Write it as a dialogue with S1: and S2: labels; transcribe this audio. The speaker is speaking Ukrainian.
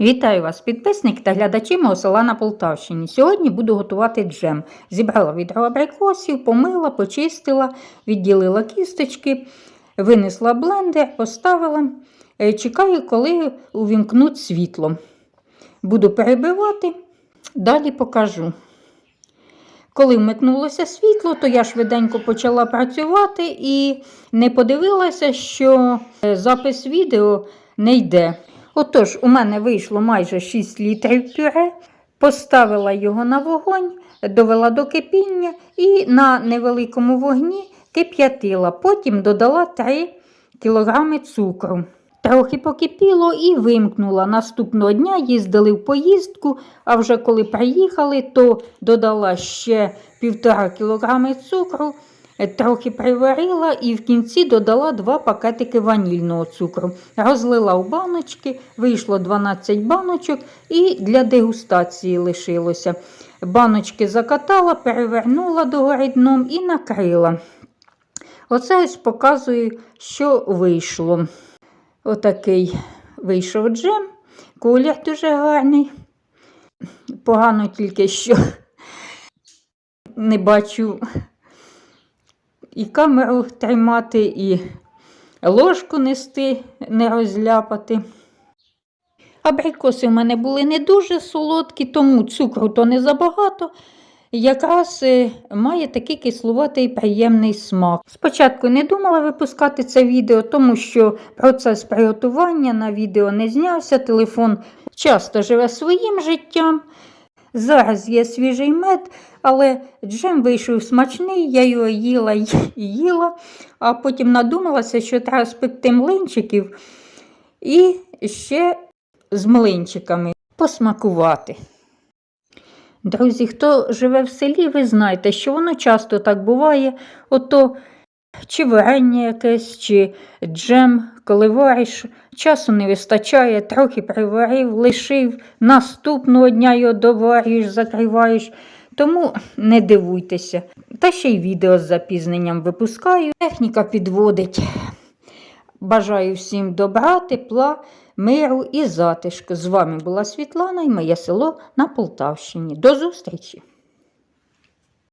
S1: Вітаю вас, підписники та глядачі мого села на Полтавщині. Сьогодні буду готувати джем. Зібрала відро абрикосів, помила, почистила, відділила кісточки, винесла блендер, поставила. Е, Чекаю, коли увімкнуть світло. Буду перебивати, далі покажу. Коли вмикнулося світло, то я швиденько почала працювати і не подивилася, що е, запис відео не йде. Отож, у мене вийшло майже 6 літрів пюре, поставила його на вогонь, довела до кипіння і на невеликому вогні кип'ятила. Потім додала 3 кг цукру. Трохи покипіло і вимкнула. Наступного дня їздили в поїздку, а вже коли приїхали, то додала ще 1,5 кг цукру, трохи приварила і в кінці додала 2 пакетики ванільного цукру. Розлила в баночки, вийшло 12 баночок і для дегустації лишилося. Баночки закатала, перевернула догори дном і накрила. Оце ось показую, що вийшло. Отакий вийшов джем. Колір дуже гарний. Погано тільки що не бачу і камеру тримати, і ложку нести, не розляпати. Абрикоси в мене були не дуже солодкі, тому цукру то не забагато. Якраз е, має такий кисловатий приємний смак. Спочатку не думала випускати це відео, тому що процес приготування на відео не знявся. Телефон часто живе своїм життям. Зараз є свіжий мед, але джем вийшов смачний, я його їла й їла, а потім надумалася, що треба спекти млинчиків і ще з млинчиками посмакувати. Друзі, хто живе в селі, ви знаєте, що воно часто так буває. Ото чи варення якесь, чи джем, коли вариш, часу не вистачає, трохи приварив, лишив, наступного дня його доварюєш, закриваєш. Тому не дивуйтеся. Та ще й відео з запізненням випускаю. Техніка підводить. Бажаю всім добра, тепла, миру і затишку. З вами була Світлана і моє село на Полтавщині. До зустрічі!